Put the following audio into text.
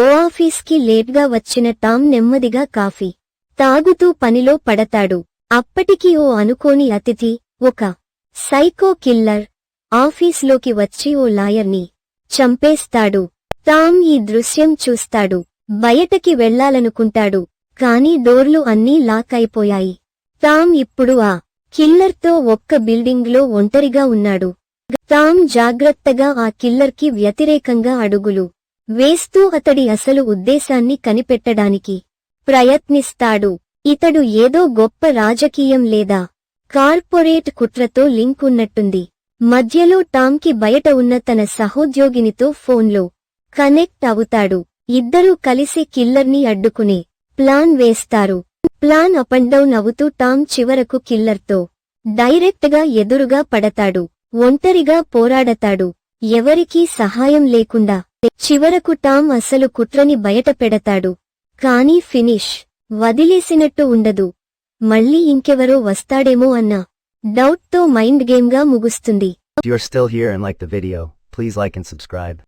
ఓ ఆఫీస్కి లేట్గా వచ్చిన టామ్ నెమ్మదిగా కాఫీ తాగుతూ పనిలో పడతాడు. అప్పటికి ఓ అనుకోని అతిథి ఒక సైకో కిల్లర్ ఆఫీస్లోకి వచ్చి ఓ లాయర్ని చంపేస్తాడు. టామ్ ఈ దృశ్యం చూస్తాడు బయటకి వెళ్ళాలనుకుంటాడు కాని డోర్లు అన్నీ లాక్ అయిపోయాయి. టామ్ ఇప్పుడు ఆ కిల్లర్తో ఒక్క బిల్డింగ్లో ఒంటరిగా ఉన్నాడు. టామ్ జాగ్రత్తగా ఆ కిల్లర్కి వ్యతిరేకంగా అడుగులు వేస్తూ అతడి అసలు ఉద్దేశాన్ని కనిపెట్టడానికి ప్రయత్నిస్తాడు. ఇతడు ఏదో గొప్ప రాజకీయం లేదా కార్పొరేట్ కుట్రతో లింక్ ఉన్నట్టుంది. మధ్యలో టామ్కి బయట ఉన్న తన సహోద్యోగినితో ఫోన్లో కనెక్ట్ అవుతాడు. ఇద్దరూ కలిసి కిల్లర్ని అడ్డుకునే ప్లాన్ వేస్తారు. ప్లాన్ అప్ అండ్ డౌన్ అవుతూ టామ్ చివరకు కిల్లర్తో డైరెక్ట్గా ఎదురుగా పడతాడు. ఒంటరిగా పోరాడతాడు. ఎవరికీ సహాయం లేకుండా చివరకు టామ్ అసలు కుట్రని బయట పెడతాడు. కానీ ఫినిష్ వదిలేసినట్టు ఉండదు. మళ్ళీ ఇంకెవరో వస్తాడేమో అన్న డౌట్తో మైండ్ గేమ్గా ముగుస్తుంది. If still here and like the video, please like and subscribe.